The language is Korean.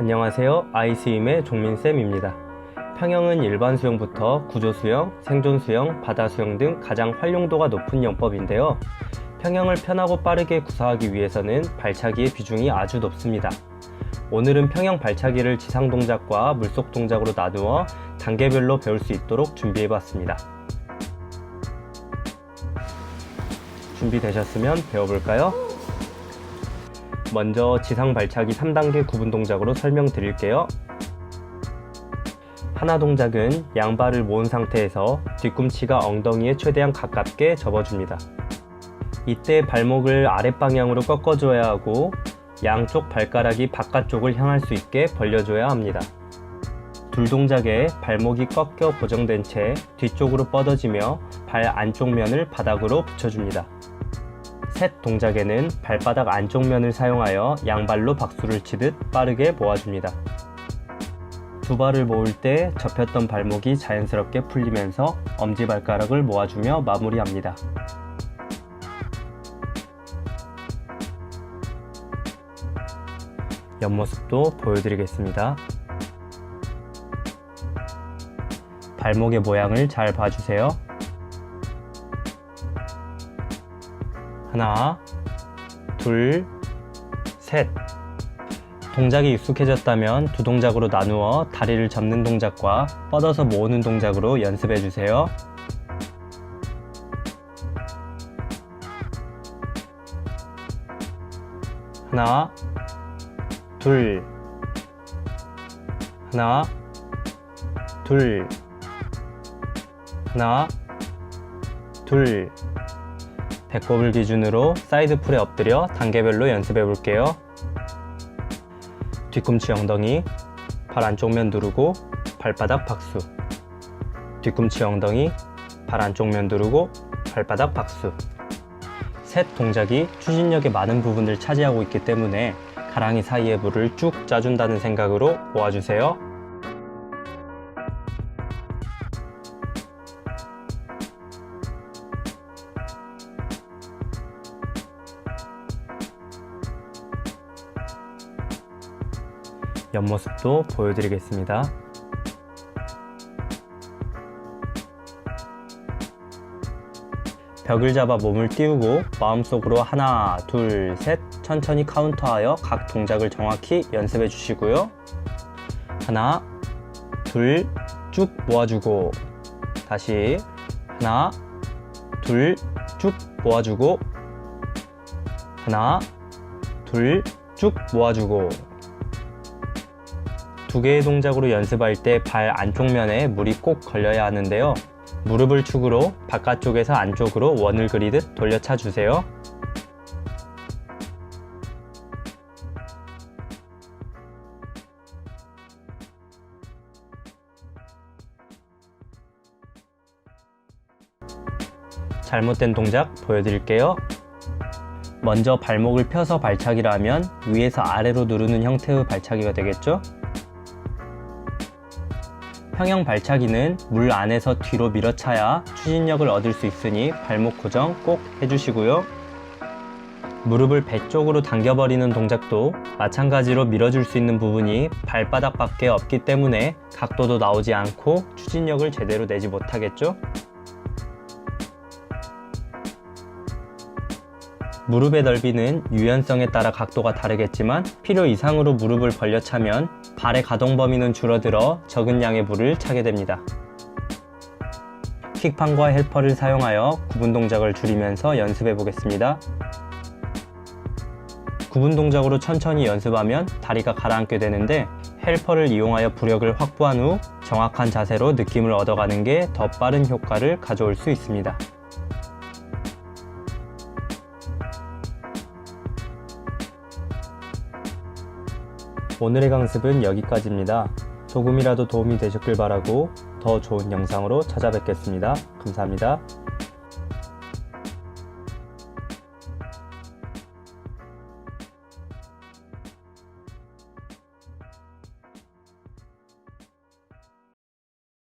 안녕하세요. 아이스임의 종민쌤입니다. 평형은 일반 수영부터 구조 수영, 생존 수영, 바다 수영 등 가장 활용도가 높은 영법인데요. 평형을 편하고 빠르게 구사하기 위해서는 발차기의 비중이 아주 높습니다. 오늘은 평형 발차기를 지상 동작과 물속 동작으로 나누어 단계별로 배울 수 있도록 준비해 봤습니다. 준비되셨으면 배워볼까요? 먼저 지상 발차기 3단계 구분 동작으로 설명드릴게요. 하나 동작은 양발을 모은 상태에서 뒤꿈치가 엉덩이에 최대한 가깝게 접어줍니다. 이때 발목을 아랫방향으로 꺾어줘야 하고 양쪽 발가락이 바깥쪽을 향할 수 있게 벌려줘야 합니다. 둘 동작에 발목이 꺾여 고정된 채 뒤쪽으로 뻗어지며 발 안쪽 면을 바닥으로 붙여줍니다. 셋 동작에는 발바닥 안쪽 면을 사용하여 양발로 박수를 치듯 빠르게 모아줍니다. 두 발을 모을 때 접혔던 발목이 자연스럽게 풀리면서 엄지발가락을 모아주며 마무리합니다. 옆모습도 보여드리겠습니다. 발목의 모양을 잘 봐주세요. 하나, 둘, 셋. 동작이 익숙해졌다면 두 동작으로 나누어 다리를 접는 동작과 뻗어서 모으는 동작으로 연습해 주세요. 하나, 둘, 하나, 둘, 하나, 둘. 배꼽을 기준으로 사이드 풀에 엎드려 단계별로 연습해 볼게요. 뒤꿈치 엉덩이, 발 안쪽 면 누르고 발바닥 박수. 뒤꿈치 엉덩이, 발 안쪽 면 누르고 발바닥 박수. 셋 동작이 추진력의 많은 부분을 차지하고 있기 때문에 가랑이 사이에 물을 쭉 짜준다는 생각으로 모아주세요. 옆모습도 보여드리겠습니다. 벽을 잡아 몸을 띄우고 마음속으로 하나, 둘, 셋 천천히 카운터하여 각 동작을 정확히 연습해 주시고요. 하나, 둘, 쭉 모아주고 다시 하나, 둘, 쭉 모아주고 하나, 둘, 쭉 모아주고 두 개의 동작으로 연습할 때 발 안쪽 면에 물이 꼭 걸려야 하는데요. 무릎을 축으로 바깥쪽에서 안쪽으로 원을 그리듯 돌려차 주세요. 잘못된 동작 보여드릴게요. 먼저 발목을 펴서 발차기를 하면 위에서 아래로 누르는 형태의 발차기가 되겠죠? 평형 발차기는 물 안에서 뒤로 밀어차야 추진력을 얻을 수 있으니 발목 고정 꼭 해주시고요. 무릎을 배 쪽으로 당겨버리는 동작도 마찬가지로 밀어줄 수 있는 부분이 발바닥밖에 없기 때문에 각도도 나오지 않고 추진력을 제대로 내지 못하겠죠? 무릎의 넓이는 유연성에 따라 각도가 다르겠지만 필요 이상으로 무릎을 벌려 차면 발의 가동 범위는 줄어들어 적은 양의 물을 차게 됩니다. 킥판과 헬퍼를 사용하여 구분 동작을 줄이면서 연습해 보겠습니다. 구분 동작으로 천천히 연습하면 다리가 가라앉게 되는데 헬퍼를 이용하여 부력을 확보한 후 정확한 자세로 느낌을 얻어가는 게 더 빠른 효과를 가져올 수 있습니다. 오늘의 강습은 여기까지입니다. 조금이라도 도움이 되셨길 바라고 더 좋은 영상으로 찾아뵙겠습니다. 감사합니다.